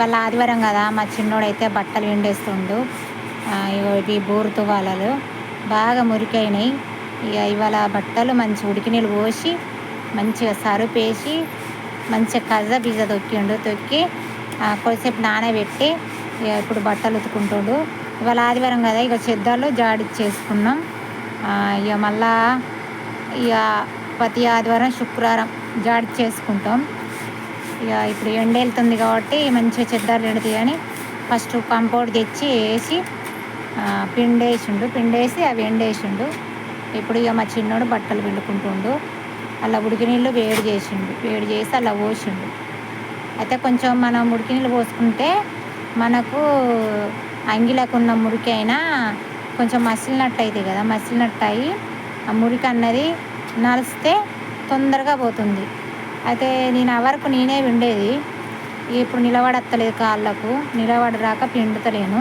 వాళ్ళ ఆదివారం కదా మా చిన్నోడైతే బట్టలు ఎండేస్తుండు. ఇవి బోరు తువాలలు బాగా మురికైనాయి. ఇక ఇవాళ బట్టలు మంచి ఉడికి నీళ్ళు పోసి మంచిగా సరుపేసి మంచిగా కజ బిజ తొక్కిండు. తొక్కి కొద్దిసేపు నానబెట్టి ఇక ఇప్పుడు బట్టలు ఉతుకుంటుండు ఇవాళ ఆదివారం కదా ఇక చెద్దాలు జాడిచ్చేసుకున్నాం ఇక మళ్ళా ఇక ప్రతి ఆదివారం శుక్రవారం జాడిచ్చేసుకుంటాం ఇక ఇప్పుడు ఎండ వెళ్తుంది కాబట్టి మంచిగా చెద్దాలు ఎండుతాయి కానీ ఫస్ట్ కంపౌండ్ తెచ్చి వేసి పిండేసిండు పిండేసి అవి ఎండేసిండు ఇప్పుడు ఇక మా చిన్నోడు బట్టలు పిండుకుంటుండు. అలా ఉడికి నీళ్ళు వేడి చేసిండు. వేడి చేసి అలా పోసిండు. అయితే కొంచెం మనం ఉడికి నీళ్ళు పోసుకుంటే మనకు అంగిలకున్న మురికి అయినా కొంచెం మసిలినట్టు అవుతాయి కదా. మసిలినట్టు అయ్యి ఆ మురికి అన్నది నలిస్తే తొందరగా పోతుంది. అయితే నేను ఆ వరకు నేనే ఉండేది ఇప్పుడు నిలబడత్తలేదు కాళ్ళకు. నిలబడరాక పిండుతలేను.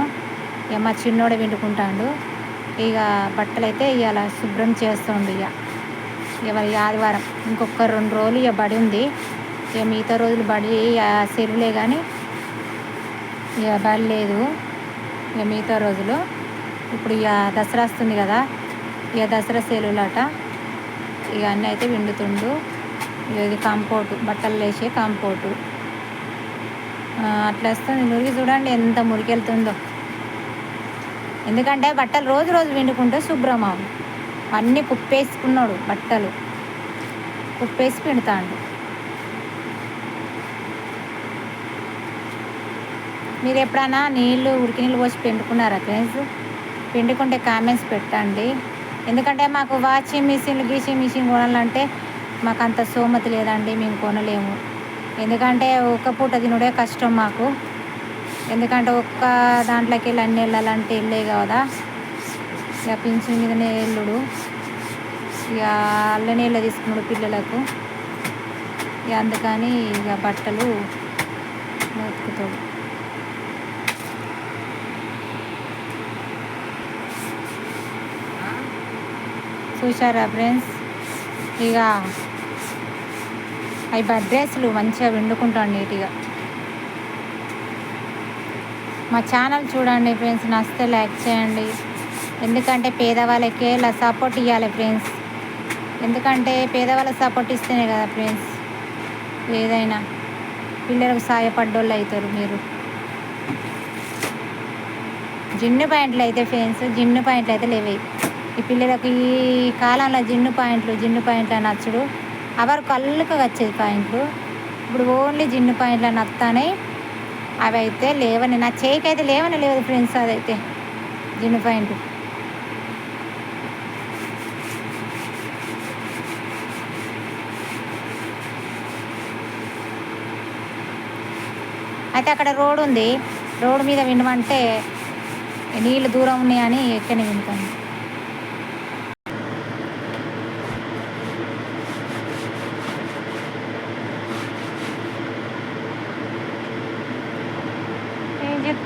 ఇక మా చిన్నోడే పిండుకుంటాడు. ఇక బట్టలు అయితే ఇవాళ శుభ్రం చేస్తుండు ఇక ఇవాళ ఆదివారం ఇంకొక రెండు రోజులు ఇక బడి ఉంది. ఇక మిగతా రోజులు బడి సెలవులే కానీ ఇక బడి లేదు. ఇక మిగతా రోజులు ఇప్పుడు ఇక దసరా వస్తుంది కదా. ఇక దసరా సెలవులట ఇక అన్నీ అయితే విండుతుండు ఇది కంపోటు బట్టలు వేసే కంపోటు. అట్లా వస్తుంది. మురికి చూడండి ఎంత మురికి వెళ్తుందో ఎందుకంటే బట్టలు రోజు రోజు పిండుకుంటే శుభ్రం అవు అన్నీ కుప్పేసుకున్నాడు బట్టలు. కుప్పేసి పిండుతాడు. మీరు ఎప్పుడైనా నీళ్ళు ఉడికి నీళ్ళు పోసి పిండుకున్నారా ఫ్రెండ్స్? పిండుకుంటే కామెంట్స్ పెట్టండి. ఎందుకంటే మాకు వాషింగ్ మిషన్లు గీషింగ్ మిషన్ కొనాలంటే మాకు అంత సోమతి లేదండి మేము కొనలేము. ఎందుకంటే ఒక్క పూట తినుడే కష్టం మాకు. ఎందుకంటే ఒక్క దాంట్లోకి వెళ్ళి అన్ని వెళ్ళాలంటే వెళ్ళే కదా. ఇక పింఛన్ మీదనే వెళ్ళుడు. ఇక అల్ల నీళ్ళు తీసుకున్నాడు పిల్లలకు. ఇక అందుకని ఇక బట్టలు ఉతుకుతాడు చూసారా ఫ్రెండ్స్? ఇక అవి బర్త్డేస్లు మంచిగా వండుకుంటాం నీట్గా. మా ఛానల్ చూడండి ఫ్రెండ్స్ నచ్చితే లైక్ చేయండి. ఎందుకంటే పేదవాళ్ళకే ఇలా సపోర్ట్ ఇవ్వాలి ఫ్రెండ్స్. ఎందుకంటే పేదవాళ్ళకి సపోర్ట్ ఇస్తేనే కదా ఫ్రెండ్స్. ఏదైనా పిల్లలకు సాయపడ్డోళ్ళు అవుతారు మీరు. జిన్ను పాయింట్లు అయితే ఫ్రెండ్స్ జిన్ను పాయింట్లు అయితే లేవు. ఈ పిల్లలకు ఈ కాలంలో జిన్ను పాయింట్లు జిన్ను పాయింట్లు నచ్చుడు. అవరు కళ్ళుకు వచ్చేది పాయింట్లు. ఇప్పుడు ఓన్లీ జిన్ను పాయింట్లు అని వస్తానే అవి అయితే లేవని నా చేయికి అయితే లేవని లేదు ఫ్రెండ్స్ అదైతే జిన్ను పాయింట్. అయితే అక్కడ రోడ్ ఉంది. రోడ్ మీద వినమంటే నీళ్ళు దూరం ఉన్నాయని ఎక్కని వింటాను.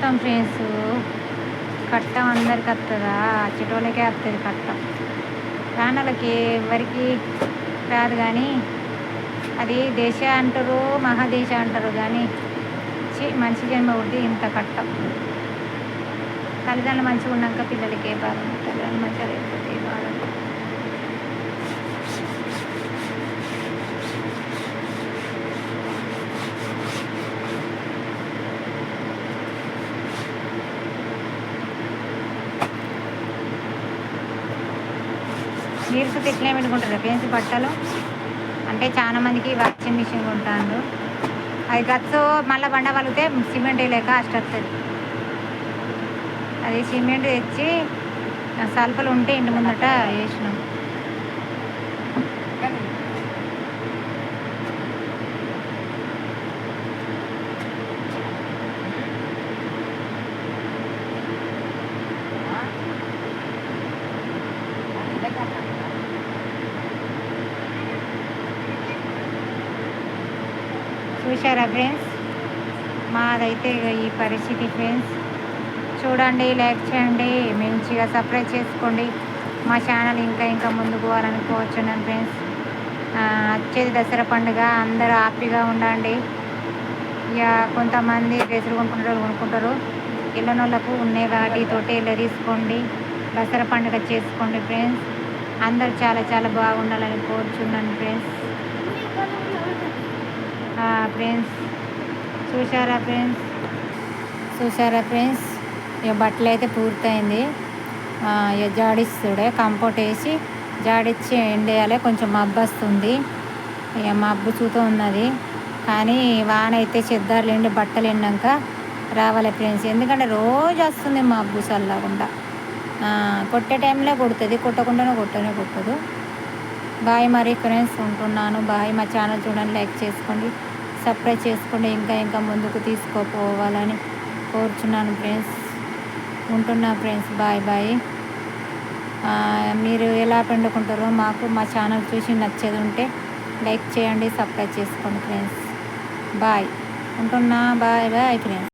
కట్టం ఫ్రెండ్స్ కట్టం అందరికి వస్తుందా చిటోళ్ళకే వస్తుంది కట్టం. ప్రాణాలకి ఎవరికి రాదు కానీ అది దేశ అంటారు మహాదేశ అంటారు కానీ మనిషి జన్మ ఉంటే ఇంత కట్టం. తల్లిదండ్రులు మంచిగా ఉన్నాక పిల్లలకి ఏ బాధ తల్లిదండ్రులు మంచిగా లేకపోతే ఏ బాధ. మీరు తిట్లే పెట్టుకుంటారు ఫ్రెండ్స్ బట్టలు. అంటే చాలా మందికి వాషింగ్ మిషన్ కొంటాను అది గచ్చు మళ్ళీ పండగలిగితే సిమెంట్ వేయలేక అష్ట వస్తుంది అది సిమెంట్ తెచ్చి సల్పలు ఉంటే ఇంటి ముందట వేసినాం. చూసారా ఫ్రెండ్స్? మాదైతే ఈ పరిస్థితి ఫ్రెండ్స్. చూడండి లైక్ చేయండి మంచిగా సబ్స్క్రైబ్ చేసుకోండి. మా ఛానల్ ఇంకా ఇంకా ముందుకు పోవాలనుకోవచ్చున్నాను ఫ్రెండ్స్. వచ్చేది దసరా పండుగ అందరూ హ్యాపీగా ఉండండి. ఇక కొంతమంది డ్రెస్సులు కొనుక్కుంటారు కొనుక్కుంటారు. ఇళ్ళనోళ్ళకు ఉన్నాయి ఉండే వాటితోటి ఇలా తీసుకోండి. దసరా పండుగ చేసుకోండి ఫ్రెండ్స్. అందరు చాలా చాలా బాగుండాలని కోరుచున్నాను ఫ్రెండ్స్. ఫ్రెండ్స్. చూసారా ఫ్రెండ్స్? చూసారా ఫ్రెండ్స్? ఇక బట్టలు అయితే పూర్తయింది. ఇక జాడిస్తుడే కంపోట్ వేసి జాడిచ్చి ఎండేయాలి కొంచెం మబ్బు వస్తుంది. ఇక మబ్బు చూతూ ఉన్నది. కానీ వాన అయితే చెద్దారులేండి బట్టలు ఎండాక రావాలి ఫ్రెండ్స్. ఎందుకంటే రోజు వస్తుంది మబ్బు చల్లకుండా. కొట్టే టైంలో కొడుతుంది. కొట్టకుండానే కొట్టనే కొట్టదు. బాయ్ మరి ఫ్రెండ్స్ ఉంటున్నాను. బాయ్ మా ఛానల్ చూడండి లైక్ చేసుకోండి సబ్స్క్రైబ్ చేసుకోండి ఇంకా ఇంకా ముందుకు తీసుకోపోవాలని కోరుచున్నాను ఫ్రెండ్స్ ఉంటున్నా ఫ్రెండ్స్ బాయ్ బాయ్. మీరు ఎలా పండుకుంటారో మాకు మా ఛానల్ చూసి నచ్చేది ఉంటే లైక్ చేయండి సబ్స్క్రైబ్ చేసుకోండి ఫ్రెండ్స్ బాయ్. ఉంటున్నా బాయ్ బాయ్ ఫ్రెండ్స్